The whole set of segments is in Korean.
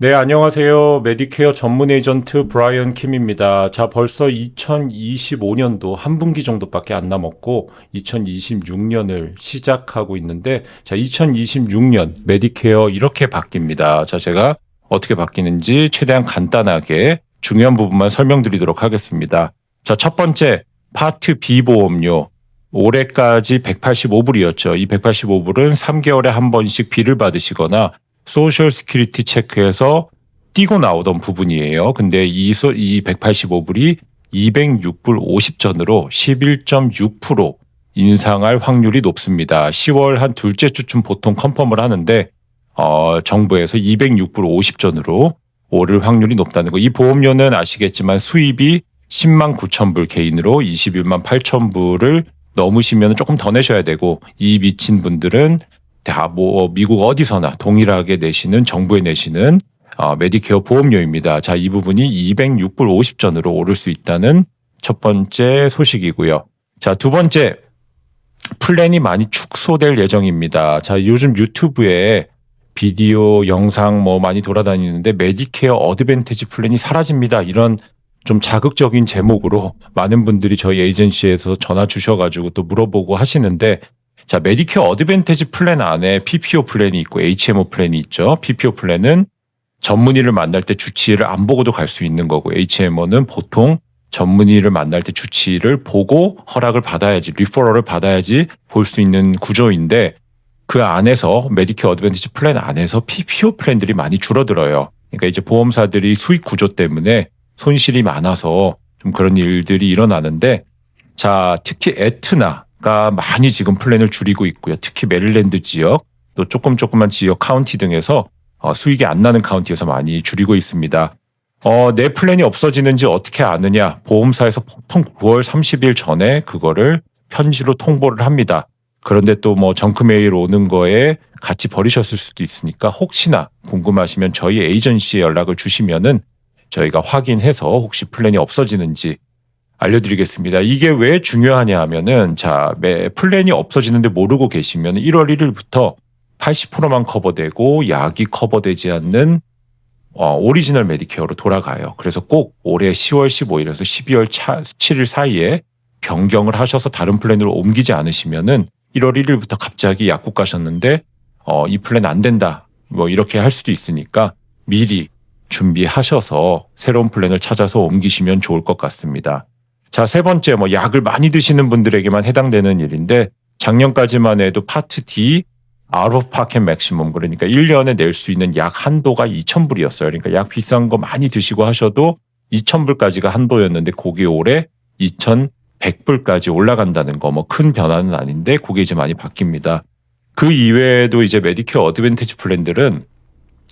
네, 안녕하세요. 메디케어 전문 에이전트 브라이언 킴입니다. 자, 벌써 2025년도 한 분기 정도밖에 안 남았고 2026년을 시작하고 있는데 자, 2026년 메디케어 이렇게 바뀝니다. 자, 제가 어떻게 바뀌는지 최대한 간단하게 중요한 부분만 설명드리도록 하겠습니다. 자, 첫 번째 파트 B 보험료 올해까지 185불이었죠. 이 185불은 3개월에 한 번씩 비를 받으시거나 소셜 스큐리티 체크에서 띄고 나오던 부분이에요. 근데 이, 소, 이 185불이 206불 50전으로 11.6% 인상할 확률이 높습니다. 10월 한 둘째 주쯤 보통 컨펌을 하는데 어, 정부에서 206불 50전으로 오를 확률이 높다는 거. 이 보험료는 아시겠지만 수입이 10만 9천 불 개인으로 21만 8천 불을 넘으시면 조금 더 내셔야 되고 이 미친 분들은 다 뭐 미국 어디서나 동일하게 내시는 정부에 내시는 어, 메디케어 보험료입니다. 자, 이 부분이 206불 50전으로 오를 수 있다는 첫 번째 소식이고요. 자, 두 번째 플랜이 많이 축소될 예정입니다. 자, 요즘 유튜브에 비디오, 영상 뭐 많이 돌아다니는데 메디케어 어드밴티지 플랜이 사라집니다. 이런 좀 자극적인 제목으로 많은 분들이 저희 에이전시에서 전화 주셔가지고 또 물어보고 하시는데 자, 메디케어 어드밴티지 플랜 안에 PPO 플랜이 있고 HMO 플랜이 있죠. PPO 플랜은 전문의를 만날 때 주치의를 안 보고도 갈 수 있는 거고 HMO는 보통 전문의를 만날 때 주치의를 보고 허락을 받아야지 리퍼럴을 받아야지 볼 수 있는 구조인데 그 안에서 메디케어 어드밴티지 플랜 안에서 PPO 플랜들이 많이 줄어들어요. 그러니까 이제 보험사들이 수익 구조 때문에 손실이 많아서 좀 그런 일들이 일어나는데 자 특히 에트나 가 많이 지금 플랜을 줄이고 있고요. 특히 메릴랜드 지역 또 조금 조금만 지역 카운티 등에서 어, 수익이 안 나는 카운티에서 많이 줄이고 있습니다. 어, 내 플랜이 없어지는지 어떻게 아느냐? 보험사에서 보통 9월 30일 전에 그거를 편지로 통보를 합니다. 그런데 또 뭐 정크 메일 오는 거에 같이 버리셨을 수도 있으니까 혹시나 궁금하시면 저희 에이전시에 연락을 주시면은 저희가 확인해서 혹시 플랜이 없어지는지 알려드리겠습니다. 이게 왜 중요하냐 하면은 자, 매 플랜이 없어지는데 모르고 계시면 1월 1일부터 80%만 커버되고 약이 커버되지 않는 어, 오리지널 메디케어로 돌아가요. 그래서 꼭 올해 10월 15일에서 12월 차, 7일 사이에 변경을 하셔서 다른 플랜으로 옮기지 않으시면은 1월 1일부터 갑자기 약국 가셨는데 어, 이 플랜 안 된다. 뭐 이렇게 할 수도 있으니까 미리 준비하셔서 새로운 플랜을 찾아서 옮기시면 좋을 것 같습니다. 자, 세 번째, 뭐, 약을 많이 드시는 분들에게만 해당되는 일인데, 작년까지만 해도 파트 D, 아웃 파켓 맥시멈, 그러니까 1년에 낼 수 있는 약 한도가 2,000불이었어요. 그러니까 약 비싼 거 많이 드시고 하셔도 2,000불까지가 한도였는데, 그게 올해 2,100불까지 올라간다는 거, 뭐, 큰 변화는 아닌데, 그게 이제 많이 바뀝니다. 그 이외에도 이제 메디케어 어드밴티지 플랜들은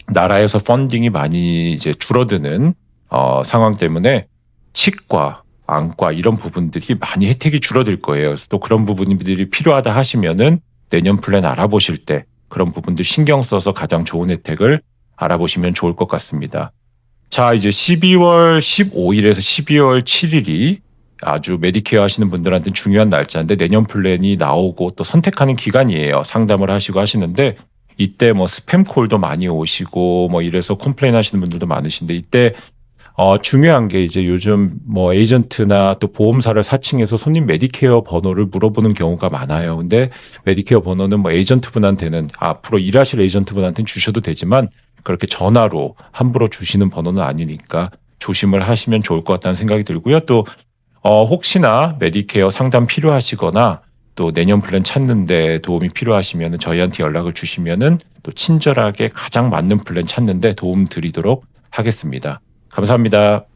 나라에서 펀딩이 많이 이제 줄어드는 어, 상황 때문에 치과, 안과 이런 부분들이 많이 혜택이 줄어들 거예요. 또 그런 부분들이 필요하다 하시면은 내년 플랜 알아보실 때 그런 부분들 신경 써서 가장 좋은 혜택을 알아보시면 좋을 것 같습니다. 자, 이제 12월 15일에서 12월 7일이 아주 메디케어 하시는 분들한테는 중요한 날짜인데 내년 플랜이 나오고 또 선택하는 기간이에요. 상담을 하시고 하시는데 이때 뭐 스팸 콜도 많이 오시고 뭐 이래서 컴플레인 하시는 분들도 많으신데 이때 어, 중요한 게 이제 요즘 뭐 에이전트나 또 보험사를 사칭해서 손님 메디케어 번호를 물어보는 경우가 많아요. 근데 메디케어 번호는 뭐 에이전트 분한테는 앞으로 일하실 에이전트 분한테는 주셔도 되지만 그렇게 전화로 함부로 주시는 번호는 아니니까 조심을 하시면 좋을 것 같다는 생각이 들고요. 또 어, 혹시나 메디케어 상담 필요하시거나 또 내년 플랜 찾는데 도움이 필요하시면 저희한테 연락을 주시면은 또 친절하게 가장 맞는 플랜 찾는데 도움 드리도록 하겠습니다. 감사합니다.